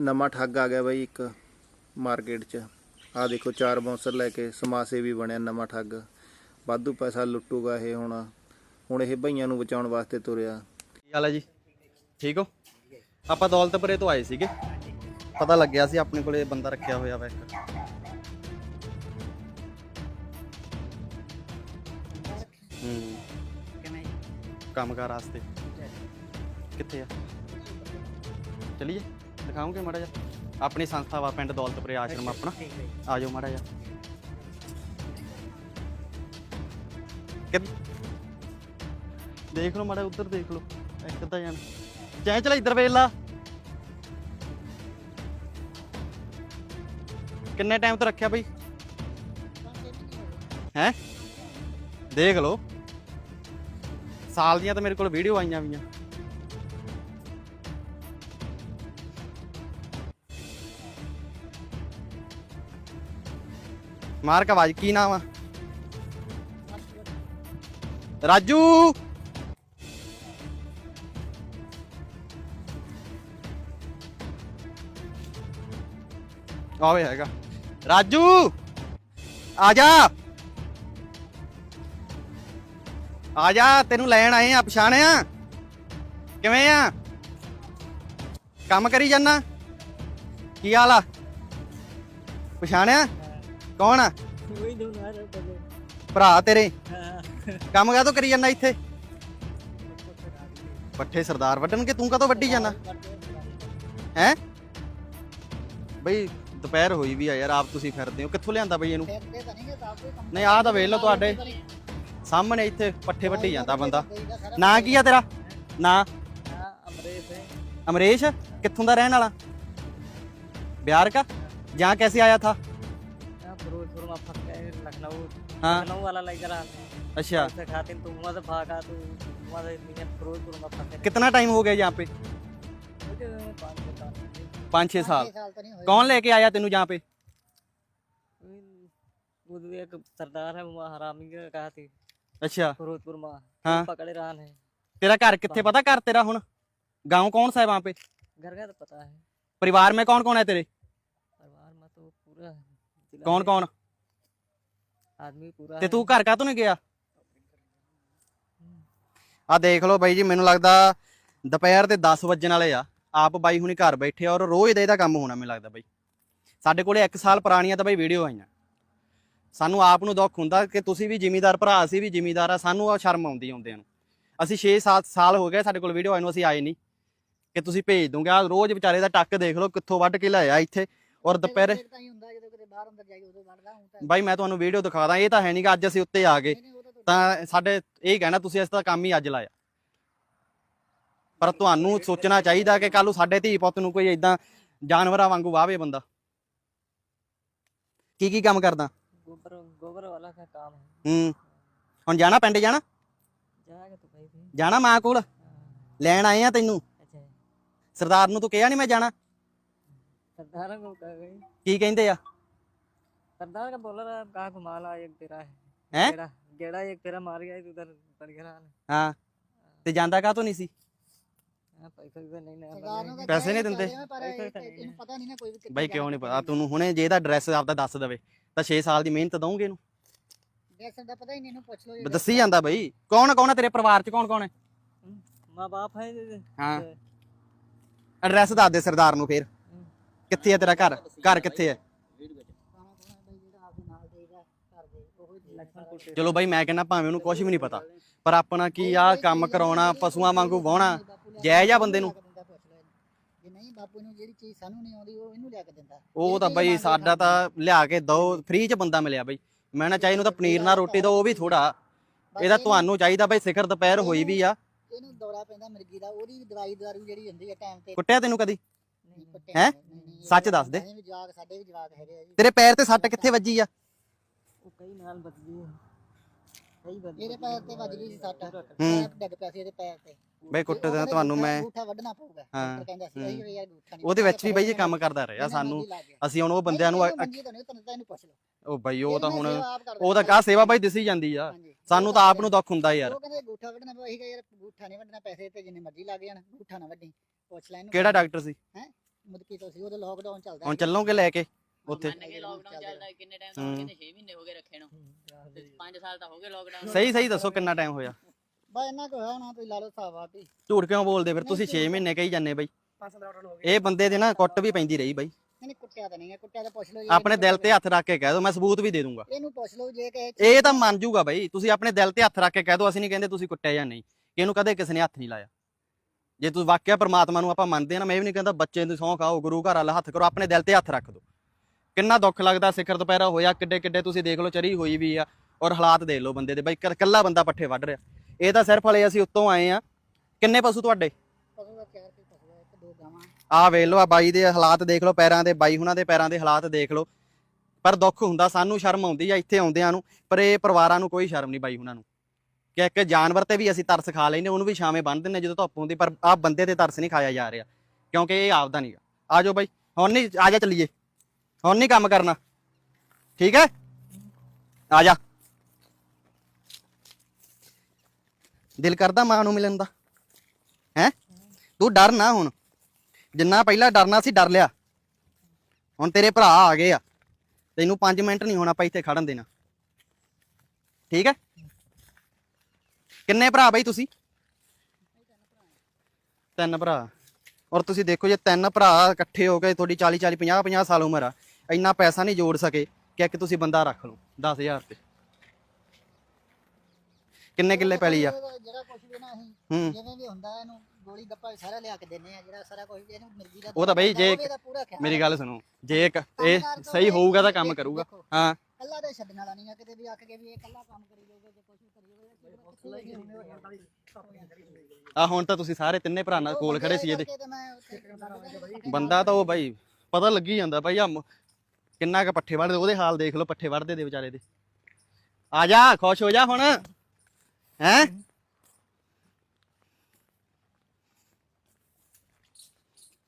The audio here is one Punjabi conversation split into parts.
ਨਵਾਂ ਠੱਗ ਆ ਗਿਆ ਬਾਈ ਇੱਕ ਮਾਰਕੀਟ 'ਚ। ਆ ਦੇਖੋ, ਚਾਰ ਬਾਉਂਸਰ ਲੈ ਕੇ ਸਮਾਸੇ ਵੀ ਬਣਿਆ ਨਵਾਂ ਠੱਗ। ਵਾਧੂ ਪੈਸਾ ਲੁੱਟੂਗਾ ਇਹ ਹੁਣ। ਹੁਣ ਇਹ ਭਈਆਂ ਨੂੰ ਬਚਾਉਣ ਵਾਸਤੇ ਤੁਰਿਆ। ਕੀ ਹਾਲ ਹੈ ਜੀ? ਠੀਕ ਹੋ? ਆਪਾਂ ਦੌਲਤਪੁਰੇ ਤੋਂ ਆਏ ਸੀਗੇ। ਪਤਾ ਲੱਗਿਆ ਸੀ ਆਪਣੇ ਕੋਲੇ ਬੰਦਾ ਰੱਖਿਆ ਹੋਇਆ ਵਾ ਇੱਕ। ਹੂੰ। ਕਿਵੇਂ ਕੰਮਕਾਰ ਵਾਸਤੇ। ਕਿੱਥੇ ਆ? ਚਲਿਏ? ਦਿਖਾਉਂਗੇ ਮਾੜਾ ਜਿਹਾ। ਆਪਣੀ ਸੰਸਥਾ ਵਾ ਪਿੰਡ ਦੌਲਤਪੁਰੇ ਆਸ਼ਰਮ ਆਪਣਾ। ਆ ਜਾਓ ਮਾੜਾ ਜਿਹਾ। ਕਿ ਦੇਖ ਲਓ ਮਾੜਾ ਉੱਧਰ ਦੇਖ ਲਓ। ਇੱਕ ਤਾਂ ਜਾਣ। ਚਾਹ ਚਲਾ ਇੱਧਰ ਵੇਖ ਲਾ। ਕਿੰਨੇ ਟਾਈਮ ਤੋਂ ਰੱਖਿਆ ਬਈ? ਹੈ? ਦੇਖ ਲਓ। ਸਾਲ ਦੀਆਂ ਤਾਂ ਮੇਰੇ ਕੋਲ ਵੀਡੀਓ ਆਈਆਂ ਵੀਆਂ। ਮਾਰਕ ਆਵਾਜ਼ ਕੀ ਨਾਮ ਆ? ਰਾਜੂ! ਆਵੇ ਹੈਗਾ। ਰਾਜੂ! ਆ ਜਾ! ਆ ਜਾ, ਤੈਨੂੰ ਲੈਣ ਆਏ ਆ, ਪਛਾਣਿਆ? ਕਿਵੇਂ ਆ? ਕੰਮ ਕਰੀ ਜਾਨਾ? ਕੀ ਹਾਲ ਆ? ਪਛਾਣਿਆ? ਕੌਣ ਆ? ਕੋਈ ਦੋ ਨਾ ਰਹੇ ਭਰਾ ਤੇਰੇ? ਹਾਂ। ਕੰਮ ਕਾਹਤੋਂ ਕਰੀ ਜਾਂਦਾ ਇੱਥੇ? ਪੱਠੇ ਸਰਦਾਰ ਵੱਢਣਗੇ ਤੂੰ ਕਾਹਤੋਂ ਵੱਢੀ ਜਾਂਦਾ? ਹੈ? ਬਈ ਦੁਪਹਿਰ ਹੋਈ ਵੀ ਆ ਯਾਰ ਆਪ ਤੁਸੀਂ ਫਿਰਦੇ ਹੋ। ਕਿੱਥੋਂ ਲਿਆਂਦਾ ਬਈ ਇਹਨੂੰ? ਨਹੀਂ ਆਹ ਤਾਂ ਵੇਖ ਲਓ ਤੁਹਾਡੇ। ਸਾਹਮਣੇ ਇੱਥੇ ਪੱਠੇ ਵੱਢੀ ਜਾਂਦਾ ਬੰਦਾ। ਨਾ ਕੀ ਆ ਤੇਰਾ? ਨਾ? ਅਮਰੇਸ਼? ਕਿੱਥੋਂ ਦਾ ਰਹਿਣ ਵਾਲਾ? ਬਿਹਾਰ ਕਾ? ਜਾਂ ਕੈਸੇ ਆਇਆ ਥਾ? हाँ लखनऊ वाला लेकर आते अच्छा से खाते तो वहाँ से भागा तो वहाँ से निकल फिरोजपुर में फंसे कितना टाइम हो गया यहाँ पे मुझे पाँच छः साल हो गए। पाँच छह साल कौन लेके आया तेनू यहाँ पे वो तो एक सरदार है वहाँ हरामी का कहा थी अच्छा फिरोजपुर में हाँ। वो पकड़े रहा है तेरा घर कितने पता घर तेरा हुन गांव कौन सा है वहाँ पे घर का तो पता है परिवार में कौन कौन है तेरे परिवार में तो पूरा जिला कौन है, कौन ਤੇ ਤੂੰ ਘਰ ਕਾਤੋਂ ਨਹੀਂ ਗਿਆ? ਆ ਦੇਖ ਲਓ ਬਾਈ ਜੀ ਮੈਨੂੰ ਲੱਗਦਾ ਦੁਪਹਿਰ ਦੇ 10 ਵਜਣ ਵਾਲੇ ਆ। ਆਪ ਬਾਈ ਹੁਣੀ ਘਰ ਬੈਠੇ ਔਰ ਰੋਜ਼ ਦਾ ਇਹਦਾ ਕੰਮ ਹੋਣਾ ਮੈਨੂੰ ਲੱਗਦਾ ਬਾਈ। ਸਾਡੇ ਕੋਲੇ 1 ਸਾਲ ਪੁਰਾਣੀਆਂ ਤਾਂ ਬਾਈ ਵੀਡੀਓ ਆਈਆਂ। ਸਾਨੂੰ ਆਪ ਨੂੰ ਦੁੱਖ ਹੁੰਦਾ ਕਿ ਤੁਸੀਂ ਵੀ ਜ਼ਿਮੀਦਾਰ ਭਰਾ ਅਸੀਂ ਵੀ ਜ਼ਿਮੀਦਾਰ ਆ ਸਾਨੂੰ ਆ ਸ਼ਰਮ ਆਉਂਦੀ ਆਉਂਦੇ ਨੂੰ। ਅਸੀਂ 6-7 ਸਾਲ ਹੋ ਗਏ ਸਾਡੇ ਕੋਲ ਵੀਡੀਓ ਆਈ ਨੂੰ ਅਸੀਂ ਆਏ ਨਹੀਂ। ਕਿ ਤੁਸੀਂ ਭੇਜ ਦੋਗੇ ਆ ਰੋਜ਼ ਵਿਚਾਰੇ ਦਾ ਟੱਕ ਦੇਖ ਲਓ ਕਿੱਥੋਂ ਵੱਢ ਕੇ ਲਾਇਆ ਇੱਥੇ। ਔਰ ਦੁਪਹਿਰੇ ਬਾਈ ਮੈਂ ਤੁਹਾਨੂੰ ਵੀਡੀਓ ਦਿਖਾਦਾ ਇਹ ਤਾਂ ਹੈ ਨਹੀਂ ਕਿ ਅੱਜ ਅਸੀਂ ਉੱਤੇ ਆ ਗਏ ਤਾਂ ਸਾਡੇ ਇਹ ਕਹਿਣਾ ਤੁਸੀਂ ਇਸ ਦਾ ਕੰਮ ਹੀ ਅੱਜ ਲਾਇਆ ਪਰ ਤੁਹਾਨੂੰ ਸੋਚਣਾ ਚਾਹੀਦਾ ਕਿ ਕੱਲ ਨੂੰ ਸਾਡੇ ਧੀ ਪੁੱਤ ਨੂੰ ਕੋਈ ਇਦਾਂ ਜਾਨਵਰਾਂ ਵਾਂਗੂ ਵਾਵੇ ਬੰਦਾ ਕੀ ਕੀ ਕੰਮ ਕਰਦਾ गोबर गोबर वाला का काम है ਹੂੰ ਹੁਣ ਜਾਣਾ ਪਿੰਡ ਜਾਣਾ जाएगा तो भाई भी ਜਾਣਾ ਮਾਂ ਕੋਲ हाँ, ਲੈਣ ਆਏ ਆ ਤੈਨੂੰ अच्छा है ਸਰਦਾਰ ਨੂੰ ਤੂੰ ਕਿਹਾ ਨਹੀਂ ਮੈਂ ਜਾਣਾ सरदार को कह गई ਕੀ ਕਹਿੰਦੇ ਆ सरदार का बोला रहा कहाँ घुमा ला एक तेरा है हैं? गेड़ा गेड़ा एक तेरा मार गया तो उधर पड़ गया ना ਹਾਂ ਤੇ ਜਾਂਦਾ ਕਾਹਤੋਂ ਨਹੀਂ ਸੀ हाँ, पैसा वैसा नहीं ना ਪੈਸੇ ਨਹੀਂ ਦਿੰਦੇ ਪਤਾ ਨਹੀਂ ਨਾ ਕੋਈ ਵੀ ਬਾਈ ਕਿਉਂ ਨਹੀਂ ਪਤਾ ਤੁਹਾਨੂੰ ਹੁਣੇ ਜੇ ਇਹਦਾ ਐਡਰੈਸ ਆਪਦਾ ਦੱਸ ਦਵੇ ਤਾਂ 6 ਸਾਲ ਦੀ ਮਿਹਨਤ ਦਊਂਗੇ ਇਹਨੂੰ ਡਰੈਸ ਦਾ ਪਤਾ ਹੀ ਨਹੀਂ ਇਹਨੂੰ ਪੁੱਛ ਲਓ ਬ- ਦੱਸੀ ਜਾਂਦਾ ਬਈ ਕੌਣ ਕੌਣ ਹੈ ਤੇਰੇ ਪਰਿਵਾਰ ਚ ਕੌਣ ਕੌਣ ਹੈ माँ बाप है जो- ਹਾਂ जो- ਐਡਰੈਸ ਦੱਸ ਦੇ ਸਰਦਾਰ ਨੂੰ ਫੇਰ ਕਿੱਥੇ ਹੈ ਤੇਰਾ ਘਰ ਘਰ ਕਿੱਥੇ ਹੈ लक्ष्मणपुर से ਚਲੋ ਬਾਈ ਮੈਂ ਕਹਿੰਦਾ ਭਾਵੇਂ ਉਹਨੂੰ ਕੁਝ ਵੀ ਨਹੀਂ ਪਤਾ ਪਰ ਆਪਣਾ ਕੀ ਆ ਕੰਮ ਕਰਾਉਣਾ ਪਸ਼ੂਆਂ ਵਾਂਗੂ ਵਾਹੁਣਾ ਜਾਇਜ਼ ਆ ਬੰਦੇ ਨੂੰ। ਜੇ ਨਹੀਂ ਬਾਪੂ ਨੂੰ ਜਿਹੜੀ ਚੀਜ਼ ਸਾਨੂੰ ਨਹੀਂ ਆਉਂਦੀ ਉਹ ਇਹਨੂੰ ਲਿਆ ਕੇ ਦਿੰਦਾ। ਉਹ ਤਾਂ ਬਾਈ ਸਾਡਾ ਤਾਂ ਲਿਆ ਕੇ ਦੋ ਫ੍ਰੀ ਚ ਬੰਦਾ ਮਿਲਿਆ ਬਾਈ। ਮੈਂ ਨਾ ਚਾਹੀ ਨੂੰ ਤਾਂ ਪਨੀਰ ਨਾਲ ਰੋਟੀ ਦੋ ਉਹ ਵੀ ਥੋੜਾ ਇਹਦਾ ਤੁਹਾਨੂੰ ਚਾਹੀਦਾ ਬਾਈ ਸਿਖਰ ਦੁਪਹਿਰ ਹੋਈ ਵੀ ਆ। ਇਹਨੂੰ ਦੌਰਾ ਪੈਂਦਾ ਮਿਰਗੀ ਦਾ ਉਹਦੀ ਵੀ ਦਵਾਈ ਦਾਰੂ ਜਿਹੜੀ ਹੁੰਦੀ ਹੈ ਟਾਈਮ ਤੇ। ਕੁੱਟਿਆ ਤੈਨੂੰ ਕਦੀ? ਹੈਂ? ਸੱਚ ਦੱਸ ਦੇ। ਅਸੀਂ ਵੀ ਜਵਾਕ ਸਾਡੇ ਵੀ ਜਵਾਕ ਹੈਗੇ ਆ ਜੀ। ਤੇਰੇ ਪੈਰ ਤੇ ਸੱਟ ਕਿੱਥੇ ਵੱਜੀ ਆ? ਕਈ ਨਾਲ ਬਦਲੀ ਕਈ ਬਦਲੀ ਇਹਦੇ ਪੈਰ ਤੇ ਵੱਜ ਸੀ ਸੱਟ। ਮੈਂ ਡੱਗ ਪਿਆ ਸੀ ਪੈਰ ਤੇ। ਬਈ ਕੁੱਟਦਾ ਤੁਹਾਨੂੰ ਮੈਂ। ਅੰਗੂਠਾ ਵੱਢਣਾ ਪਊਗਾ। ਡਾਕਟਰ ਕਹਿੰਦਾ ਸੀ ਇਹ ਯਾਰ ਅੰਗੂਠਾ ਨਹੀਂ ਉਹਦੇ ਵਿੱਚ ਵੀ ਬਈ ਇਹ ਕੰਮ ਕਰਦਾ ਰਿਹਾ ਸਾਨੂੰ। ਅਸੀਂ ਹੁਣ ਉਹ ਬੰਦਿਆਂ ਨੂੰ ਉਹ ਬਈ ਉਹ ਤਾਂ ਹੁਣ ਉਹ ਤਾਂ ਕਾ ਸੇਵਾ ਬਾਈ ਦਿਸੀ ਜਾਂਦੀ ਆ। ਸਾਨੂੰ ਤਾਂ ਆਪ ਨੂੰ ਦੁੱਖ ਹੁੰਦਾ ਯਾਰ। ਉਹ ਕਹਿੰਦੇ ਅੰਗੂਠਾ ਵੱਢਣਾ ਪਊਗਾ ਇਹ ਯਾਰ ਅੰਗੂਠਾ ਨਹੀਂ ਵੱਢਣਾ ਪੈਸੇ ਤੇ ਜਿੰਨੇ ਮਰਜ਼ੀ ਲੱਗ ਜਾਣ। ਅੰਗੂਠਾ ਨਾ ਵੱਢੀ। ਪੁੱਛ ਲੈ ਕਿਹੜਾ ਡਾਕਟਰ ਸੀ? ਹੈ? ਮੁਦਕੀ ਸੀ। ਉਹਦਾ ਲੋਕਡਾਊਨ ਚੱਲਦਾ ਹੁਣ ਚੱਲੋਗੇ ਲੈ ਕੇ? ਉੱਥੇ ਮੰਨ ਕੇ ਲੋਕਡਾਊਨ ਚੱਲਦਾ ਕਿੰਨੇ ਟਾਈਮ ਤੋਂ। ਕਹਿੰਦੇ 6 ਮਹੀਨੇ ਹੋ ਗਏ ਰੱਖੇ ਨੂੰ। 5 ਸਾਲ ਤਾਂ ਹੋ ਗਏ ਲੋਕਡਾਊਨ ਸਹੀ ਸਹੀ ਦੱਸੋ ਕਿੰਨਾ ਟਾਈਮ ਹੋਇਆ? ਬਸ ਇੰਨਾ ਕੁ ਹੋਇਆ ਨਾ ਤੁਸੀਂ ਲਾ ਲਓ ਹਿਸਾਬ ਆ ਵੀ ਝੂਠ ਕਿਉਂ ਬੋਲਦੇ ਫਿਰ? ਤੁਸੀਂ 6 ਮਹੀਨੇ ਕਹੀ ਜਾਂਦੇ ਬਈ। ਇਹ ਬੰਦੇ ਦੇ ਨਾ ਕੁੱਟ ਵੀ ਪੈਂਦੀ ਰਹੀ ਬਈ। ਨਹੀਂ ਨਹੀਂ ਕੁੱਟਿਆ ਤਾਂ ਨਹੀਂ ਹੈ ਕੁੱਟਿਆ ਤਾਂ ਪੁੱਛ ਲਓ ਜੀ। ਆਪਣੇ ਦਿਲ ਤੇ ਹੱਥ ਰੱਖ ਕੇ ਕਹਿ ਦਿਓ ਮੈਂ ਸਬੂਤ ਵੀ ਦੇ ਦੂੰਗਾ। ਇਹਨੂੰ ਪੁੱਛ ਲਓ ਜੇ ਕਿ ਇਹ ਤਾਂ ਮੰਨ ਜੂਗਾ ਬਈ। ਤੁਸੀਂ ਆਪਣੇ ਦਿਲ ਤੇ ਹੱਥ ਰੱਖ ਕੇ ਕਹਿ ਦਿਓ ਅਸੀਂ ਨਹੀਂ ਕਹਿੰਦੇ ਤੁਸੀਂ ਕੁੱਟਿਆ ਜਾਂ ਨਹੀਂ। ਕਿ ਇਹਨੂੰ ਕਦੇ ਕਿਸੇ ਨੇ ਹੱਥ ਨਹੀਂ ਲਾਇਆ। ਜੇ ਤੁਸੀਂ ਵਾਕਿਆ ਪ੍ਰਮਾਤਮਾ ਨੂੰ ਆਪਾਂ ਮੰਨਦੇ ਆ ਨਾ ਮੈਂ ਵੀ ਨਹੀਂ ਕਹਿੰਦਾ ਬੱਚੇ ਨੂੰ ਸਹੁੰ ਖਾਓ ਗੁਰੂ ਘਰ ਵਾਲਾ ਹੱਥ ਕਰੋ ਆਪਣੇ ਦਿਲ ਤੇ ਹੱਥ ਰੱਖ ਦਿਓ। ਕਿੰਨਾ ਦੁੱਖ ਲੱਗਦਾ ਸਿਖਰ ਦੁਪਹਿਰਾ ਹੋਇਆ ਕਿੱਡੇ ਕਿੱਡੇ ਤੁਸੀਂ ਦੇਖ ਲਓ ਚਰੀ ਹੋਈ ਵੀ ਆ ਔਰ ਹਾਲਾਤ ਦੇਖ ਲਓ ਬੰਦੇ ਦੇ ਬਈ ਕ- ਕੱਲਾ ਬੰਦਾ ਪੱਠੇ ਵੱਢ ਰਿਹਾ। ਇਹ ਤਾਂ ਸਿਰਫ ਹਲੇ ਅਸੀਂ ਉੱਤੋਂ ਆਏ ਆ। ਕਿੰਨੇ ਪਸ਼ੂ ਤੁਹਾਡੇ? ਪਸ਼ੂ ਦਾ ਚਾਰ ਕੋਈ ਪਸ਼ੂ ਹੈ ਇੱਕ ਦੋ ਗਾਵਾਂ। ਆਹ ਵੇਖ ਲਓ ਆ ਬਾਈ ਦੇ ਹਾਲਾਤ ਦੇਖ ਲਓ ਪੈਰਾਂ ਦੇ ਬਾਈ ਹੁਣਾਂ ਦੇ ਪੈਰਾਂ ਦੇ ਹਾਲਾਤ ਦੇਖ ਲਓ। ਪਰ ਦੁੱਖ ਹੁੰਦਾ ਸਾਨੂੰ ਸ਼ਰਮ ਆਉਂਦੀ ਆ ਇੱਥੇ ਆਉਂਦਿਆਂ ਨੂੰ ਪਰ ਇਹ ਪਰਿਵਾਰਾਂ ਨੂੰ ਕੋਈ ਸ਼ਰਮ ਨਹੀਂ ਬਾਈ ਹੁਣਾਂ ਨੂੰ। ਕਿ ਇੱਕ ਜਾਨਵਰ ਤੇ ਵੀ ਅਸੀਂ ਤਰਸ ਖਾ ਲੈਨੇ ਉਹਨੂੰ ਵੀ ਛਾਵੇਂ ਬੰਨ ਦਿੰਨੇ ਜਦੋਂ ਧੁੱਪ ਹੁੰਦੀ ਪਰ ਆਹ ਬੰਦੇ ਤੇ ਤਰਸ ਨਹੀਂ ਖਾਇਆ ਜਾ ਰਿਹਾ ਕਿਉਂਕਿ ਇਹ ਆਪਦਾ ਨਹੀਂਗਾ ਆ ਜਾਓ ਬਾਈ ਹੁਣ ਨਹੀਂ ਆ ਜਾ ਚੱਲੀਏ। ਹੁਣ ਨਹੀਂ ਕੰਮ ਕਰਨਾ। ਠੀਕ ਹੈ? ਆ ਜਾ। ਦਿਲ ਕਰਦਾ ਮਾਂ ਨੂੰ ਮਿਲਣ ਦਾ। ਹੈ? ਤੂੰ ਡਰ ਨਾ ਹੁਣ। ਜਿੰਨਾ ਪਹਿਲਾਂ ਡਰਨਾ ਸੀ, ਡਰ ਲਿਆ। ਹੁਣ ਤੇਰੇ ਭਰਾ ਆ ਗਏ ਆ। ਤੈਨੂੰ 5 ਮਿੰਟ ਨਹੀਂ ਹੋਣਾ ਆਪਾਂ ਇੱਥੇ ਖੜਨ ਦੇਣਾ। ਠੀਕ ਹੈ? ਕਿੰਨੇ ਭਰਾ ਬਾਈ ਤੁਸੀਂ? ਤਿੰਨ ਭਰਾ। ਔਰ ਤੁਸੀਂ ਦੇਖੋ ਜੇ ਤਿੰਨ ਭਰਾ ਇਕੱਠੇ ਹੋ ਕੇ ਤੁਹਾਡੀ 40 40 50 50 ਸਾਲ ਉਮਰ ਆ। ਇੰਨਾ ਪੈਸਾ ਨਹੀਂ ਜੋੜ ਸਕੇ ਕਿ ਇੱਕ ਤੁਸੀਂ ਬੰਦਾ ਰੱਖ ਲਓ 10000 ਤੇ ਕਿੰਨੇ ਕਿੱਲੇ ਪੈਲੀ ਆ? ਇਹਦਾ ਜਿਹੜਾ ਕੁਝ ਵੀ ਨਾ ਅਸੀਂ ਹੂੰ। ਜਿਵੇਂ ਵੀ ਹੁੰਦਾ ਇਹਨੂੰ ਗੋਲੀ ਗੱਪਾ ਸਾਰਾ ਲਿਆ ਕੇ ਦਿੰਨੇ ਆ ਜਿਹੜਾ ਸਾਰਾ ਕੁਝ ਇਹਨੂੰ ਮਿਰਗੀ ਦਾ ਉਹ ਤਾਂ ਬਈ ਜੇ- ਮੇਰੀ ਗੱਲ ਸੁਣੋ ਜੇ ਇੱਕ ਇਹ ਤੋਂ ਸਹੀ ਹੋਊਗਾ ਤਾਂ ਕੰਮ ਕਰੂਗਾ। ਹਾਂ। ਕੱਲਾ ਦੇ ਛੱਡਣ ਵਾਲਾ ਨਹੀਂ ਆ ਕਿਤੇ ਵੀ ਆਖ ਕੇ ਵੀ ਇਹ ਕੱਲਾ ਕੰਮ ਕਰੀ ਜਾਊਗਾ ਜੇ ਕੁਝ ਵੀ ਕਰੀ ਜਾਊਗਾ ਆ ਹੁਣ ਤਾਂ ਤੁਸੀਂ ਸਾਰੇ ਤਿੰਨੇ ਭਰਾ ਨਾਲ ਕੋਲ ਖੜੇ ਸੀ ਇਹਦੇ। ਤੇ ਬੰਦਾ ਤਾਂ ਉਹ ਬਾਈ ਪਤਾ ਲੱਗੀ ਜਾਂਦਾ ਬਾਈ ਆ ਕਿੰਨਾ ਕ ਪੱਠੇ ਵੜਦੇ ਉਹਦੇ ਹਾਲ ਦੇਖ ਲਓ, ਪੱਠੇ ਵੜਦੇ ਦੇ ਵਿਚਾਰੇ ਦੇ। ਆ ਜਾ, ਖੁਸ਼ ਹੋ ਜਾ ਹੁਣ, ਹੈ?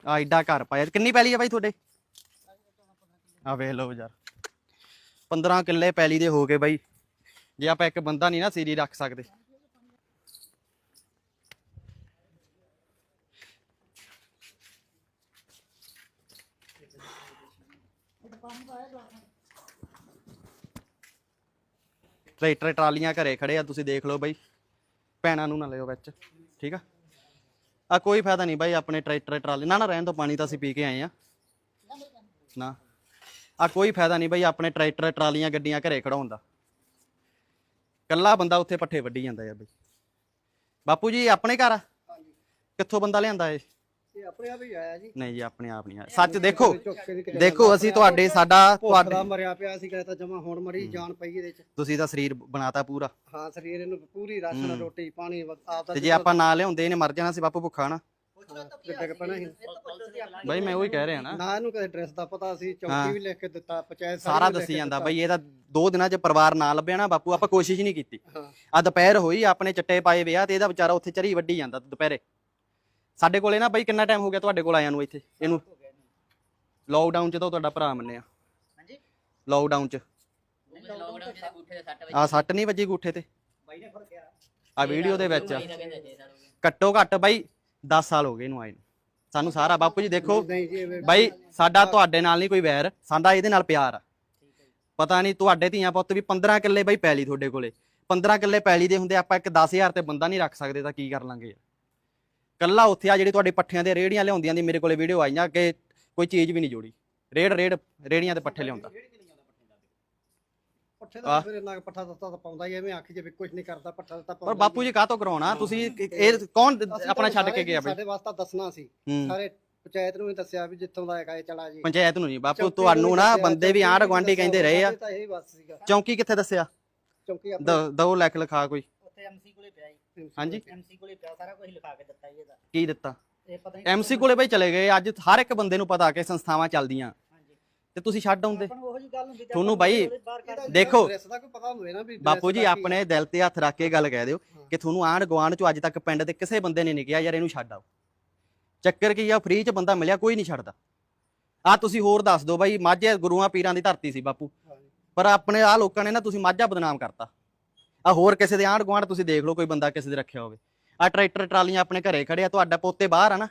ਆ ਏਡਾ ਘਰ ਪਾਇਆ, ਕਿੰਨੀ ਪੈਲੀ ਆ ਬਾਈ ਤੁਹਾਡੇ? ਆ ਵੇਖ ਲਓ ਯਾਰ 15 ਕਿੱਲੇ ਪੈਲੀ ਦੇ ਹੋ ਗਏ ਬਾਈ। ਜੇ ਆਪਾਂ ਇੱਕ ਬੰਦਾ ਨਹੀਂ ਨਾ ਸੀਰੀ ਰੱਖ ਸਕਦੇ। ਟਰੈਕਟਰ ਟਰਾਲੀਆਂ ਘਰੇ ਖੜੇ ਆ, ਤੁਸੀਂ ਦੇਖ ਲਓ ਬਾਈ। ਭੈਣਾਂ ਨੂੰ ਨਾ ਲਿਓ ਵਿੱਚ, ਠੀਕ ਆ? ਆ ਕੋਈ ਫਾਇਦਾ ਨਹੀਂ ਬਾਈ ਆਪਣੇ ਟਰੈਕਟਰ ਟਰਾਲੀ, ਨਾ ਨਾ, ਰਹਿਣ ਤੋਂ ਪਾਣੀ ਤਾਂ ਅਸੀਂ ਪੀ ਕੇ ਆਏ ਆ। ਨਾ। ਆ ਕੋਈ ਫਾਇਦਾ ਨਹੀਂ ਬਾਈ ਆਪਣੇ ਟਰੈਕਟਰ ਟਰਾਲੀਆਂ, ਗੱਡੀਆਂ ਘਰੇ ਖੜਾਉਣ ਦਾ। ਕੱਲਾ ਬੰਦਾ ਉੱਥੇ ਪੱਠੇ ਵੱਢੀ ਜਾਂਦਾ ਆ ਬਾਈ। ਬਾਪੂ ਜੀ, ਆਪਣੇ ਘਰ ਆ? ਕਿੱਥੋਂ ਬੰਦਾ ਲਿਆਂਦਾ ਏ ਇਹ ਆਪਣੇ ਆਪ ਹੀ ਆਇਆ ਜੀ। ਨਹੀਂ ਜੀ ਆਪਣੇ ਆਪ ਨਹੀਂ ਆਇਆ। ਸੱਚ ਦੇਖੋ ਦੇਖੋ ਅਸੀਂ ਤੁਹਾਡੇ ਸਾਡਾ ਦਾ ਤੁਹਾਡੇ ਮਰਿਆ ਪਿਆ ਸੀ ਕਹਿੰਦਾ ਜਮਾ ਹੁਣ ਮਰੀ ਜਾਨ ਪਈ ਇਹਦੇ ਚ। ਤੁਸੀਂ ਤਾਂ ਸਰੀਰ ਬਣਾਤਾ ਪੂਰਾ। ਹਾਂ ਸਰੀਰ ਇਹਨੂੰ ਪੂਰੀ ਰਾਸ਼ਨ। ਰੋਟੀ ਪਾਣੀ ਆਪ ਦਾ ਤੇ ਜੇ ਆਪਾਂ ਨਾ ਲਿਆਉਂਦੇ ਇਹਨੇ ਮਰ ਜਾਣਾ ਸੀ ਬਾਪੂ ਭੁੱਖਾ ਨਾ। ਡਿੱਗ ਪੈਣਾ ਸੀ। ਬਾਈ ਮੈਂ ਉਹੀ ਕਹਿ ਰਿਹਾ ਨਾ। ਨਾ ਇਹਨੂੰ ਕਦੇ ਡਰੈਸ ਦਾ ਪਤਾ ਸੀ। ਚੌਕੀ ਵੀ ਲਿਖ ਕੇ ਦਿੱਤਾ ਪੰਚਾਇਤ ਸਾਰੀ ਸਾਰਾ ਵੀ ਲਿਖ ਦੱਸੀ ਕੇ ਜਾਂਦਾ ਦਿੱਤਾ। ਬਈ ਇਹ ਤਾਂ ਦੋ ਦਿਨਾਂ 'ਚ ਪਰਿਵਾਰ ਨਾ ਲੱਭਿਆ ਨਾ ਬਾਪੂ ਆਪਾਂ ਕੋਸ਼ਿਸ਼ ਹੀ ਨਹੀਂ ਕੀਤੀ। ਹਾਂ। ਆ ਦੁਪਹਿਰ ਹੋਈ ਆਪਣੇ ਚੱਟੇ ਪਾਏ ਵਿਆਹ ਤੇ ਇਹਦਾ ਵਿਚਾਰਾ ਉੱਥੇ ਚਰੀ ਵੱਢੀ ਜਾਂਦਾ ਦੁਪਹਿਰੇ। ਸਾਡੇ ਕੋਲੇ ਨਾ ਬਈ ਕਿੰਨਾ ਟਾਈਮ ਹੋ ਗਿਆ ਤੁਹਾਡੇ ਕੋਲ ਆਇਆਂ ਨੂੰ ਇੱਥੇ? ਇਹਨੂੰ ਲੋਕਡਾਊਨ 'ਚ ਤਾਂ ਤੁਹਾਡਾ ਭਰਾ ਮੰਨਿਆ। ਹਾਂਜੀ? ਲੋਕਡਾਊਨ 'ਚ। ਲੋਕਡਾਊਨ ਜਿਹਦੇ ਗੁੱਠੇ ਦੇ 60 ਆ ਸੱਟ ਨਹੀਂ ਵੱਜੀ ਗੂਠੇ ਤੇ। ਆ ਵੀਡੀਓ ਦੇ ਵਿੱਚ ਆ। ਘੱਟੋ ਘੱਟ ਬਾਈ 10 ਸਾਲ ਹੋ ਗਏ ਇਹਨੂੰ ਆਏ ਨੂੰ। ਸਾਨੂੰ ਸਾਰਾ ਬਾਪੂ ਜੀ ਦੇਖੋ ਬਾਈ ਸਾਡਾ ਤੁਹਾਡੇ ਨਾਲ ਨਹੀਂ ਕੋਈ ਵੈਰ ਸਾਡਾ ਇਹਦੇ ਨਾਲ ਪਿਆਰ ਆ। ਪਤਾ ਨਹੀਂ ਤੁਹਾਡੇ ਧੀਆਂ ਪੁੱਤ ਵੀ 15 ਕਿੱਲੇ ਬਾਈ ਪੈਲੀ ਤੁਹਾਡੇ ਕੋਲੇ। 15 ਕਿੱਲੇ ਪੈਲੀ ਦੇ ਹੁੰਦੇ ਆਪਾਂ ਇੱਕ 10000 ਤੇ ਬੰਦਾ ਨਹੀਂ ਰੱਖ ਸਕਦੇ ਤਾਂ ਕੀ ਕਰ ਲਾਂਗੇ ਯਾਰ। ਕੱਲਾ ਉੱਥੇ ਆ ਜਿਹੜੀ ਤੁਹਾਡੇ ਪੱਠਿਆਂ ਦੇ ਰੇੜੀਆਂ ਲਿਆਉਂਦੀਆਂ ਦੀ ਮੇਰੇ ਕੋਲੇ ਵੀਡੀਓ ਆਈਆਂ ਕਿ ਕੋਈ ਚੀਜ਼ ਵੀ ਨਹੀਂ ਜੋੜੀ। ਰੇੜ ਰੇੜ ਰੇੜੀਆਂ ਤੇ ਪੱਠੇ ਲਿਆਉਂਦਾ। ਪੱਠੇ ਦਾ ਫਿਰ ਇੰਨਾ ਕੁ ਪੱਠਾ ਦਿੱਤਾ ਤਾਂ ਪਾਉਂਦਾ ਹੀ ਐਵੇਂ ਆਖੀ ਜੇ ਵੀ ਕੁਝ ਨਹੀਂ ਕਰਦਾ ਪੱਠਾ ਦਿੱਤਾ ਪਰ ਬਾਪੂ ਜੀ ਕਾਹਤੋਂ ਕਰਾਉਣਾ? ਤੁਸੀਂ ਇਹ ਕੌਣ ਆਪਣਾ ਛੱਡ ਕੇ ਗਿਆ ਬਈ? ਸਾਡੇ ਵਾਸਤੇ ਦੱਸਣਾ ਸੀ। ਹੂੰ। ਸਾਰੇ ਪੰਚਾਇਤ ਨੂੰ ਵੀ ਦੱਸਿਆ ਵੀ ਜਿੱਥੋਂ ਦਾ ਹੈਗਾ ਇਹ ਚਲਾ ਜੀ। ਪੰਚਾਇਤ ਨੂੰ ਨਹੀਂ ਬਾਪੂ ਤੁਹਾਨੂੰ ਨਾ ਬੰਦੇ ਵੀ ਆਂਢ ਦੱਸਿਆ, ਕਹਿੰਦੇ ਰਹੇ ਆ। ਤਾਂ ਚੌਂਕੀ ਕਿੱਥੇ ਦੱਸਿਆ? ਚੌਕੀ ਦੋ ਲਿਖ ਲਿਖਾ ਕੋਈ। ਉੱਥੇ ਐਮਸੀ ਕੋਲੇ ਪਿਆ ਜੀ। ਹਾਂਜੀ? ਐਮਸੀ ਕੋਲੇ ਪਿਆ ਸਾਰਾ ਕੁਝ ਲਿਖਾ ਕੇ ਦਿੱਤਾ ਜੀ ਇਹਦਾ। ਕੀ ਦਿੱਤਾ? ਇਹ ਪਤਾ ਨਹੀਂ ਐਮਸੀ ਕੋਲੇ ਬਈ ਚਲੇ ਗਏ ਅੱਜ ਹਰ ਇੱਕ ਬੰਦੇ ਨੂੰ ਪਤਾ ਕਿ ਸੰਸਥਾਵਾਂ ਚੱਲਦੀਆਂ। ਹਾਂਜੀ। ਤੇ ਤੁਸੀਂ ਛੱਡ ਆਉਂਦੇ। ਆਪਾਂ ਨੂੰ ਉਹੋ ਜੀ ਗੱਲ ਹੁੰਦੀ ਤੇ ਤੁਹਾਨੂੰ ਆਪਾਂ ਬਾਈ ਉਹਦੇ ਬਾਹਰ ਕੱਢ ਦਿੰਦੇ। ਦੇਖੋ ਡਰੈਸ ਦਾ ਕੋਈ ਪਤਾ ਹੋਵੇ ਨਾ ਵੀ dress ਬਾਪੂ ਜੀ ਦਾ ਕੀ ਆਪਣੇ ਦਿਲ ਤੇ ਹੱਥ ਰੱਖ ਕੇ ਗੱਲ ਕਹਿ ਦਿਓ। ਕਿ ਤੁਹਾਨੂੰ ਆਂਢ ਗੁਆਂਢ ਚੋਂ ਅੱਜ ਤੱਕ ਪਿੰਡ ਦੇ ਕਿਸੇ ਬੰਦੇ ਨੇ ਨਹੀਂ ਕਿਹਾ ਯਾਰ ਇਹਨੂੰ ਛੱਡ ਆਓ। ਚੱਕਰ ਕੀ ਆ ਫ੍ਰੀ ਚ ਬੰਦਾ ਮਿਲਿਆ ਕੋਈ ਨਹੀਂ ਛੱਡਦਾ। ਆ ਤੁਸੀਂ ਹੋਰ ਦੱਸ ਦਿਓ ਬਾਈ ਮਾਝੇ ਗੁਰੂਆਂ ਪੀਰਾਂ ਦੀ ਧਰਤੀ ਸੀ ਬਾਪੂ। ਹਾਂਜੀ। ਪਰ ਆਪਣੇ ਆ ਲੋਕਾਂ ਨੇ ਨਾ ਤੁਸੀਂ ਮਾਝਾ ਬਦਨਾਮ ਕਰਤਾ। ਆ ਹੋਰ ਕਿਸੇ ਦੇ ਆਂਢ ਗੁਆਂਢ ਤੁਸੀਂ ਦੇਖ ਲਓ ਕੋਈ ਬੰਦਾ ਕਿਸੇ ਦੇ ਰੱਖਿਆ ਹੋਵੇ। ਆ ਟਰੈਕਟਰ ਟਰਾਲੀਆਂ ਆਪਣੇ ਘਰੇ ਖੜੇ ਆ ਤੁਹਾਡਾ ਪੋਤੇ ਬਾਹਰ ਆ ਨਾ।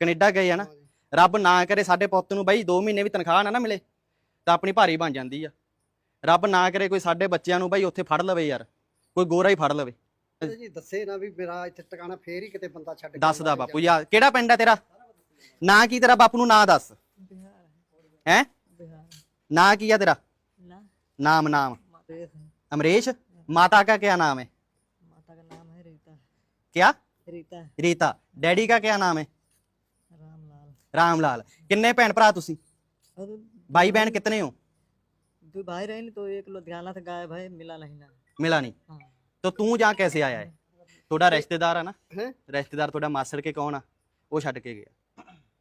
ਕੈਨੇਡਾ ਗਏ ਆ ਨਾ। ਰੱਬ ਨਾ ਕਰੇ ਸਾਡੇ ਪੁੱਤ ਨੂੰ ਬਾਈ 2 ਮਹੀਨੇ ਵੀ ਤਨਖਾਹ ਨਾ ਮਿਲੇ ਤਾਂ ਆਪਣੀ ਭਾਰੀ ਬਣ ਜਾਂਦੀ ਆ। ਰੱਬ ਨਾ ਕਰੇ ਕੋਈ ਸਾਡੇ ਬੱਚਿਆਂ ਨੂੰ ਬਾਈ ਉੱਥੇ ਫੜ ਲਵੇ ਯਾਰ ਕੋਈ ਗੋਰਾ ਹੀ ਫੜ ਲਵੇ। ਜੀ ਦੱਸੇ ਨਾ ਵੀ ਮੇਰਾ ਇੱਥੇ ਟਿਕਾਣਾ ਫੇਰ ਹੀ ਕਿਤੇ ਬੰਦਾ ਛੱਡ ਦੱਸਦਾ ਬਾਪੂ ਯਾਰ ਕਿਹੜਾ ਪਿੰਡ ਆ ਤੇਰਾ? ਨਾ ਕੀ ਤੇਰਾ ਬਾਪੂ ਨੂੰ ਨਾਂ ਦੱਸ। ਹੈ। ਨਾ ਕੀ ਆ ਤੇਰਾ? ਨਾਮ ਨਾਮ। ਅਮਰੇਸ਼? माता का क्या नाम है माता का नाम है रीता क्या रीता रीता डैडी का क्या नाम है रामलाल रामलाल किन्ने भैन भरा तुसी और भाई बहन कितने हो दो भाई रहे नहीं तो एक लुधियाना से गायब है मिला नहीं ना मिला नहीं हाँ तो तू जहाँ कैसे आया है थोड़ा रिश्तेदार है ना हैं? रिश्तेदार थोड़ा मासड़ के कौन है वो छड़ के गया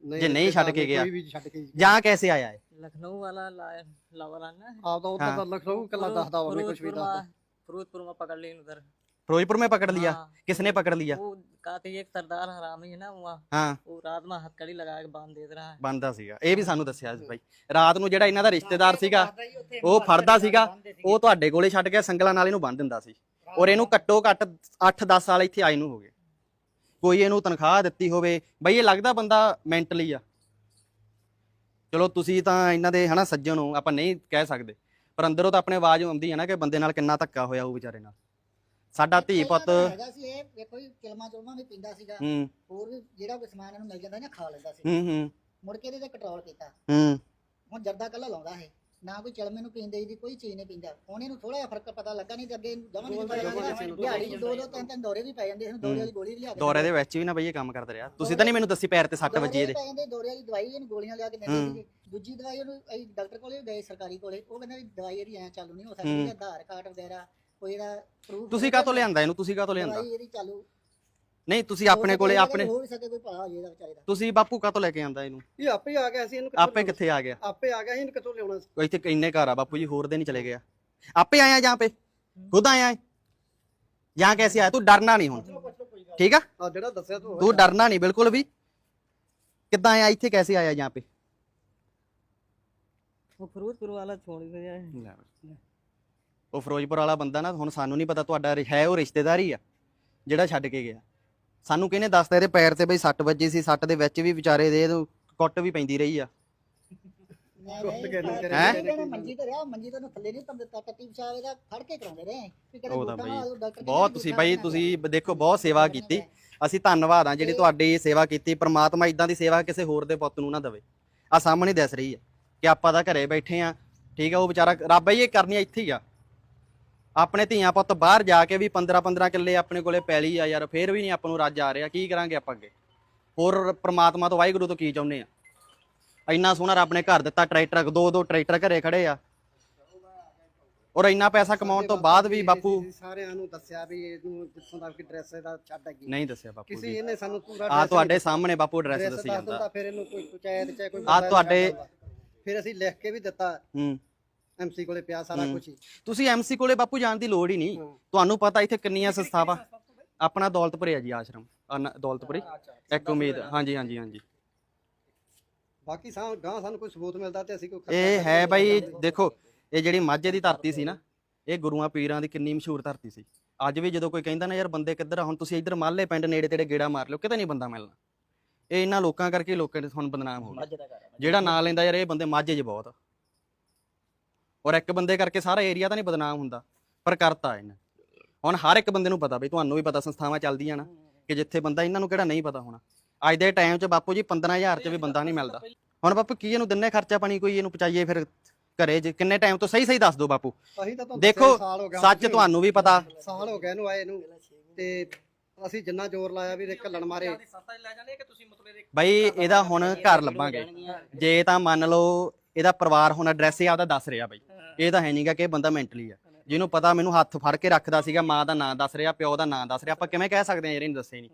ਨਹੀਂ ਜੇ ਨਹੀਂ ਛੱਡ ਕੇ ਗਿਆ। ਕੋਈ ਵੀ ਛੱਡ ਕੇ जहाँ कैसे आया है लखनऊ वाला ला- लावाला ना ਆਪ ਤਾਂ ਉੱਧਰ हाँ। ਦਾ ਲਖਨਊ ਕੱਲਾ ਦੱਸਦਾ ਉਹਨੇ ਕੁਝ ਵੀ फिरोजपुर ਦੱਸਦਾ में- फिरोजपुर में पकड़ ली उधर फिरोजपुर में पकड़ लिया हाँ, किसने पकड़ लिया वो कहते एक सरदार हरामी है ना वहाँ ਹਾਂ वो रात में हथकड़ी लगा के बांध दे रहा है ਬੰਦਾ ਸੀਗਾ ਇਹ ਵੀ ਸਾਨੂੰ ਦੱਸਿਆ ਸੀ ਬਾਈ ਰਾਤ ਨੂੰ ਜਿਹੜਾ ਇਹਨਾਂ ਦਾ ਰਿਸ਼ਤੇਦਾਰ ਸੀਗਾ ਉਹ ਫੜਦਾ ਸੀਗਾ ਉਹ ਤੁਹਾਡੇ ਕੋਲੇ ਛੱਡ ਕੇ ਸੰਗਲਾਂ ਨਾਲ ਇਹਨੂੰ ਬੰਨ ਦਿੰਦਾ ਸੀ ਔਰ ਇਹਨੂੰ ਘੱਟੋ ਘੱਟ 8-10 ਸਾਲ ਇੱਥੇ ਆਏ ਨੂੰ ਹੋ ਗਏ ਕੋਈ ਇਹਨੂੰ ਤਨਖਾਹ ਦਿੱਤੀ ਹੋਵੇ ਬਈ ਇਹ ਲੱਗਦਾ ਬੰਦਾ ਮੈਂਟਲੀ ਆ ਚਲੋ ਤੁਸੀਂ ਤਾਂ ਇਹਨਾਂ ਦੇ ਹਨਾ ਸੱਜਣ ਹੋ ਆਪਾਂ ਨਹੀਂ ਕਹਿ ਸਕਦੇ ਪਰ ਅੰਦਰੋਂ ਤਾਂ ਆਪਣੇ ਆਵਾਜ਼ ਆਉਂਦੀ ਹੈ ਨਾ ਕਿ ਬੰਦੇ ਨਾਲ ਕਿੰਨਾ ਧੱਕਾ ਹੋਇਆ ਉਹ ਵਿਚਾਰੇ ਨਾਲ। ਸਾਡਾ ਧੀ ਪੁੱਤ ਹੈਗਾ ਸੀ ਇਹ ਵੇਖੋ ਜੀ ਵੀ ਪੀਂਦਾ ਸੀਗਾ। ਹੂੰ। ਹੋਰ ਵੀ ਜਿਹੜਾ ਕੋਈ ਸਮਾਨ ਇਹਨੂੰ ਮਿਲ ਜਾਂਦਾ ਨਾ ਖਾ ਲੈਂਦਾ ਸੀ। ਹੂੰ ਹੂੰ। ਮੁੜ ਕੇ ਇਹਦੇ ਤੇ ਕੰਟਰੋਲ ਕੀਤਾ। ਹੂੰ। ਹੁਣ ਜਰਦਾ ਕੱਲਾ ਲਾਉਂਦਾ ਹੈ ਨਾ ਕੋਈ ਚਲਮੇ ਨੂੰ ਪੀਂਦੇ ਦੀ ਕੋਈ ਚੀਜ਼ ਨਹੀਂ ਪੀਂਦਾ। ਹੁਣ ਇਹਨੂੰ ਥੋੜਾ ਜਿਹਾ ਫ਼ਰਕ ਪਤਾ ਲੱਗਾ ਨਹੀਂ ਤੇ ਅੱਗੇ ਜਮਾਂ ਨਹੀਂ ਪਤਾ ਲੱਗਾ ਦਿਹਾੜੀ ਦੋ ਦੋ ਤਿੰਨ ਤਿੰਨ ਦੌਰੇ ਵੀ ਪੈ ਜਾਂਦੇ ਸੀ ਦੌਰੇ ਵਾਲੀ ਗੋਲੀ ਵੀ ਲਿਆ ਕੇ ਦੌਰੇ ਦੇ ਵਿੱਚ ਵੀ ਨਾ ਬਈ ਇਹ ਕੰਮ ਕਰਦਾ ਰਿਹਾ। ਤੁਸੀਂ ਤਾਂ ਨਹੀਂ ਮੈਨੂੰ ਦੱਸੀ ਪੈਰ ਤੇ ਸੱਟ ਵੱਜੀ ਇਹਦੇ। ਜਾਂਦੇ ਦੌਰੇ ਵਾਲੀ ਦਵਾਈ ਇਹਨੂੰ ਗੋਲੀਆਂ ਲਿਆ ਕੇ ਦਿੰਦੇ ਸੀ ਦੂਜੀ ਦਵਾਈ ਉਹਨੂੰ ਅਸੀਂ ਡਾਕਟਰ ਕੋਲੇ ਗਏ ਸਰਕਾਰੀ ਕੋਲੇ। ਉਹ ਕਹਿੰਦਾ ਵੀ ਦਵਾਈ ਇਹਦੀ ਐ ਚਾਲੂ ਨਹੀਂ ਹੋ ਸਕਦੀ ਆਧਾਰ ਕਾਰਡ ਵਗੈਰਾ ਕੋਈ ਇਹਦਾ ਪ੍ਰੂਫ ਤੁਸੀਂ ਕਾਹਤੋਂ ਲਿਆਂਦਾ ਇਹਨੂੰ? ਤੁਸੀਂ ਕਾਹਤੋਂ ਲਿਆਂਦਾ? ਦਵਾਈ ਇਹਦੀ ਚਾਲੂ ਨਹੀਂ ਤੁਸੀਂ ਆਪਣੇ ਕੋਲੇ ਆਪਣੇ ਹੋ ਵੀ ਸਕੇ ਕੋਈ ਭਲਾ ਹੋ ਜੇ ਤੁਸੀਂ ਬਾਪੂ ਕਾਤੋਂ ਲੈ ਕੇ ਆਂਦਾ ਇਹਨੂੰ? ਇਹ ਆਪੇ ਆ ਗਿਆ ਸੀ ਇਹਨੂੰ ਕਿੱਥੋਂ ਆਪੇ ਕਿੱਥੇ ਆ ਗਿਆ? ਆਪੇ ਆ ਗਿਆ ਸੀ ਇਹਨੂੰ ਕਿੱਥੋਂ ਲਿਆਉਣਾ ਸੀ? ਇੱਥੇ ਇੰਨੇ ਘਰ ਆ ਬਾਪੂ ਜੀ ਹੋਰ ਦੇ ਨਹੀਂ ਚਲੇ ਗਿਆ। ਆਪੇ ਆਇਆ ਜਾਂ ਪੇ ਖੁਦ ਆਇਆ ਜਾਂ ਕੈਸੇ ਆਇਆ? ਤੂੰ ਡਰਨਾ ਨਹੀਂ ਹੁਣ। ਠੀਕ ਆ? ਆ ਜਿਹੜਾ ਦੱਸਿਆ ਤੂੰ ਤੂੰ ਡਰਨਾ ਨਹੀਂ ਬਿਲਕੁਲ ਵੀ। ਕਿੱਦਾਂ ਆਇਆ ਇੱਥੇ ਕੈਸੇ ਆਇਆ ਜਾਂ ਪੇ ਉਹ ਫਿਰੋਜ਼ਪੁਰ ਵਾਲਾ ਛੋੜ ਗਿਆ ਹੈ ਉਹ ਫਿਰੋਜ਼ਪੁਰ ਵਾਲਾ ਬੰਦਾ ਨਾ ਹੁਣ ਸਾਨੂੰ ਨਹੀਂ ਪਤਾ ਤੁਹਾਡਾ ਹੈ ਉਹ ਰਿਸ਼ਤੇਦਾਰੀ ਆ ਜਿਹੜਾ ਛੱਡ ਕੇ ਗਿਆ। ਸਾਨੂੰ ਕਿਹਨੇ ਦੱਸਤਾ ਇਹਦੇ ਪੈਰ ਤੇ ਬਈ ਸੱਟ ਵੱਜੀ ਸੀ ਸੱਟ ਦੇ ਵਿੱਚ ਵੀ ਵਿਚਾਰੇ ਦੇ ਇਹਨੂੰ ਕੁੱਟ ਵੀ ਪੈਂਦੀ ਰਹੀ ਆ। ਨਹੀਂ, ਟੁੱਟ ਨਹੀਂ, ਗਏ ਨੇ ਵਿਚਾਰੇ ਹੈਂ? ਇਹਨੇ ਮੰਜੀ ਤੇ ਰਿਹਾ ਮੰਜੀ ਤੋਂ ਥੱਲੇ ਨਹੀਂ ਤੰਦੇ ਟੱਟੀ ਵਿਚਾਰੇ ਦਾ ਫੜ ਕੇ ਕਰਾਉਂਦੇ ਰਹੇ। ਵੀ ਕਦੇ ਉਹ ਤਾਂ ਗੋਡਾ ਬਈ ਨਾਲ ਡਾਕਟਰ ਕਹਿੰਦੇ ਬਹੁਤ ਤੁਸੀਂ ਬਾਈ ਤੁਸੀਂ ਬ- ਦੇਖੋ ਬਹੁਤ ਸੇਵਾ ਕੀਤੀ। ਅਸੀਂ ਧੰਨਵਾਦ ਆ ਜਿਹੜੀ ਤੁਹਾਡੀ ਸੇਵਾ ਕੀਤੀ ਪ੍ਰਮਾਤਮਾ ਇਦਾਂ ਦੀ ਸੇਵਾ ਕਿਸੇ ਹੋਰ ਦੇ ਪੁੱਤ ਨੂੰ ਨਾ ਦੇਵੇ। ਆ ਸਾਹਮਣੇ ਦਿਸ ਰਹੀ ਹੈ ਕਿ ਆਪਾਂ ਤਾਂ ਘਰੇ ਬੈਠੇ ਆ ਠੀਕ ਆ ਉਹ ਵਿਚਾਰਾ ਰੱਬ ਹੀ ਇਹ ਕਰਨੀ ਇੱਥੇ ਹੀ ਆ। ਆਪਣੇ ਧੀਆਂ ਪੁੱਤ ਬਾਹਰ ਜਾ ਕੇ ਵੀ 15 15 ਕਿੱਲੇ ਆਪਣੇ ਕੋਲੇ ਪੈਲੀ ਆ ਯਾਰ ਫੇਰ ਵੀ ਨਹੀਂ ਆਪਾਂ ਨੂੰ ਰੱਜ ਆ ਰਿਹਾ ਕੀ ਕਰਾਂਗੇ ਆਪਾਂ ਅੱਗੇ? ਹੋਰ ਪ੍ਰਮਾਤਮਾ ਤੋਂ ਵਾਹਿਗੁਰੂ ਤੋਂ ਕੀ ਚਾਹੁੰਦੇ ਆ? ਇੰਨਾ ਸੋਹਣਾ ਰੱਬ ਨੇ ਘਰ ਦਿੱਤਾ ਟਰੈਕਟਰ ਦੋ ਦੋ ਟਰੈਕਟਰ ਘਰੇ ਖੜੇ ਆ। ਔਰ ਇੰਨਾ ਪੈਸਾ ਕਮਾਉਣ ਤੋਂ ਬਾਅਦ ਵੀ ਬਾਪੂ ਸਾਰਿਆਂ ਨੂੰ ਦੱਸਿਆ ਵੀ ਇਹਨੂੰ ਜਿੱਥੋਂ ਦਾ ਕਿ ਡਰੈਸ ਦਾ ਛੱਡ ਹੈਗੀ। ਨਹੀਂ ਦੱਸਿਆ ਬਾਪੂ ਕਿਸੇ ਇਹਨੇ ਸਾਨੂੰ ਪੂਰਾ ਆ ਤੁਹਾਡੇ ਸਾਹਮਣੇ ਬਾਪੂ ਐਡਰੈਸ ਦੱਸੀ ਜਾਂਦਾ। ਫਿਰ ਇਹਨੂੰ ਕੋਈ ਪੰਚਾਇਤ ਚਾਹੇ ਕੋਈ ਬੰਦਾ ਤੁਹਾਡੇ-। ਫਿਰ ਅਸੀਂ ਲਿਖ ਕੇ ਵੀ ਦਿੱਤਾ। ਹੂੰ। ਐਮਸੀ ਕੋਲੇ ਪਿਆ ਸਾਰਾ। ਕੁਝ ਹੀ। ਤੁਸੀਂ ਐਮਸੀ ਕੋਲੇ ਬਾਪੂ ਜਾਣ ਦੀ ਲੋੜ ਹੀ ਨਹੀਂ। ਤੁਹਾਨੂੰ ਪਤਾ ਇੱਥੇ ਕਿੰਨੀਆਂ ਸੰਸਥਾਵਾਂ ਆਪਣਾ ਦੌਲਤਪੁਰੇ ਆ ਜੀ ਆਸ਼ਰਮ। ਨਾ- ਦੌਲਤਪੁਰੇ। ਇੱਕ ਉਮੀਦ ਹਾਂਜੀ ਹਾਂਜੀ ਹਾਂਜੀ। ਬਾਕੀ ਸਾ ਗਾਂ ਸਾਨੂੰ ਕੋਈ ਸਬੂਤ ਮਿਲਦਾ ਤੇ ਅਸੀਂ ਕੋਈ ਇਹ ਹੈ ਬਾਈ ਦੇਖੋ ਇਹ ਜਿਹੜੀ ਮਾਝੇ ਦੀ ਧਰਤੀ ਸੀ ਨਾ ਇਹ ਗੁਰੂਆਂ ਪੀਰਾਂ ਦੀ ਕਿੰਨੀ ਮਸ਼ਹੂਰ ਧਰਤੀ ਸੀ। ਅੱਜ ਵੀ ਜਦੋਂ ਕੋਈ ਕਹਿੰਦਾ ਨਾ ਯਾਰ ਬੰਦੇ ਕਿੱਧਰ ਆ ਹੁਣ ਤੁਸੀਂ ਇੱਧਰ ਮਾਲੇ ਪਿੰਡ ਨੇੜੇ ਤੇੜੇ ਗੇੜਾ ਮਾਰ ਲਿਓ ਕਿਤੇ ਨਹੀਂ ਬੰਦਾ ਮਿਲਣਾ। ਇਹ ਇਹਨਾਂ ਲੋਕਾਂ ਕਰਕੇ ਲੋਕਾਂ ਦੇ ਹੁਣ ਬਦਨਾਮ ਹੋ ਗਏ। ਜਿਹੜਾ ਨਾਂ ਲੈਂਦਾ ਯਾਰ ਇਹ ਬੰਦੇ ਮਾਝੇ 'ਚ ਬਹੁਤ ਆ। ਔਰ ਇੱਕ ਬੰਦੇ ਕਰਕੇ ਸਾਰਾ ਏਰੀਆ ਤਾਂ ਨਹੀਂ ਬਦਨਾਮ ਹੁੰਦਾ ਪਰ ਕਰਤਾ ਇਹਨੇ। ਹੁਣ ਹਰ ਇੱਕ ਬੰਦੇ ਨੂੰ ਪਤਾ ਬਈ ਤੁਹਾਨੂੰ ਵੀ ਪਤਾ ਸੰਸਥਾਵਾਂ ਚੱਲਦੀਆਂ ਨਾ ਕਿ ਜਿੱਥੇ ਬੰਦਾ ਇਹਨਾਂ ਨੂੰ ਕਿਹੜਾ ਨਹੀਂ ਪਤਾ ਹੋਣਾ। ਅੱਜ ਦੇ ਟਾਈਮ 'ਚ ਬਾਪੂ ਜੀ 15000 'ਚ ਵੀ ਬੰਦਾ ਨਹੀਂ ਮਿਲਦਾ। ਹੁਣ ਬਾਪੂ ਕੀ ਇਹਨੂੰ ਦਿੰਨੇ ਖਰਚਾ ਪਾਣੀ ਕੋਈ ਇਹਨੂੰ ਪਚਾਈਏ ਫਿਰ ਘਰੇ 'ਚ ਕਿੰਨੇ ਟਾਈਮ ਤੋਂ ਸਹੀ ਸਹੀ ਦੱਸ ਦਿਓ ਬਾਪੂ। ਦੇਖੋ, ਸੱਚ ਤੁਹਾਨੂੰ ਵੀ ਪਤਾ। ਸਾਲ ਹੋ ਗਿਆ ਇਹਨੂੰ ਆਏ ਨੂੰ ਤੇ ਅਸੀਂ ਜਿੰਨਾ ਜ਼ੋਰ ਲਾਇਆ ਵੀ ਘੱਲਣ ਮਾਰੇ। ਬਈ ਇਹਦਾ ਹੁਣ ਘਰ ਲੱਭਾਂਗੇ। ਜੇ ਤਾਂ ਮੰਨ ਲਓ ਇਹਦਾ ਪਰਿਵਾਰ ਹੁਣ ਐਡਰੈਸ ਆਪਦਾ ਦੱਸ ਰਿਹਾ ਬਈ। ਇਹ ਤਾਂ ਹੈ ਨਹੀਂਗਾ ਕਿ ਇਹ ਬੰਦਾ ਮੈਂਟਲੀ ਆ। ਜਿਹਨੂੰ ਪਤਾ ਮੈਨੂੰ ਹੱਥ ਫੜ ਕੇ ਰੱਖਦਾ ਸੀਗਾ ਮਾਂ ਦਾ ਨਾਂ ਦੱਸ ਰਿਹਾ ਪਿਓ ਦਾ ਨਾਂ ਦੱਸ ਰਿਹਾ। ਆਪਾਂ ਕਿਵੇਂ ਕਹਿ ਸਕਦੇ ਆ ਯਾਰ ਇਹਨੂੰ ਦੱਸੇ ਨਹੀਂ।